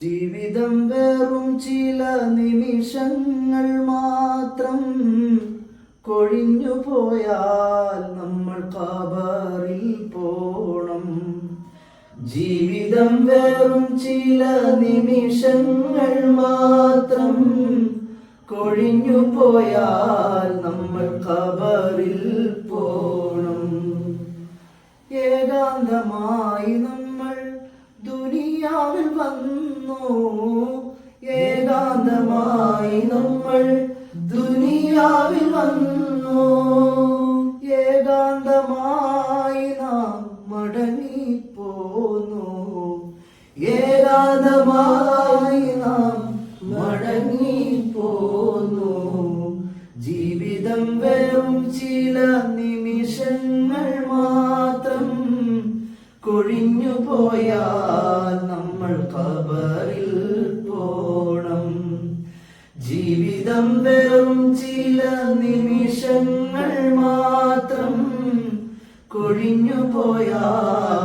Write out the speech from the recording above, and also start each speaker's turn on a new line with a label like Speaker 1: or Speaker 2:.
Speaker 1: ജീവിതം വെറും ചില നിമിഷങ്ങൾ മാത്രം കൊഴിഞ്ഞു പോയാൽ നമ്മൾ കബറിൽ പോണം. ജീവിതം വെറും ചില നിമിഷങ്ങൾ മാത്രം കൊഴിഞ്ഞു പോയാൽ നമ്മൾ കബറിൽ പോണം. ഏകാന്തമായി നമ്മൾ വന്നു ഏകാന്തമായി നമ്മൾ ദുനിയാവിൽ വന്നു. ഏകാന്തമായി നാം മടങ്ങി പോന്നു ഏകാന്തമായി നാം മടങ്ങി പോന്നു ജീവിതം വെറും ചില നിമിഷങ്ങൾ കൊഴിഞ്ഞു പോയാൽ നമ്മൾ കബറിൽ പോണം. ജീവിതം വെറും ചില നിമിഷങ്ങൾ മാത്രം കൊഴിഞ്ഞു പോയാൽ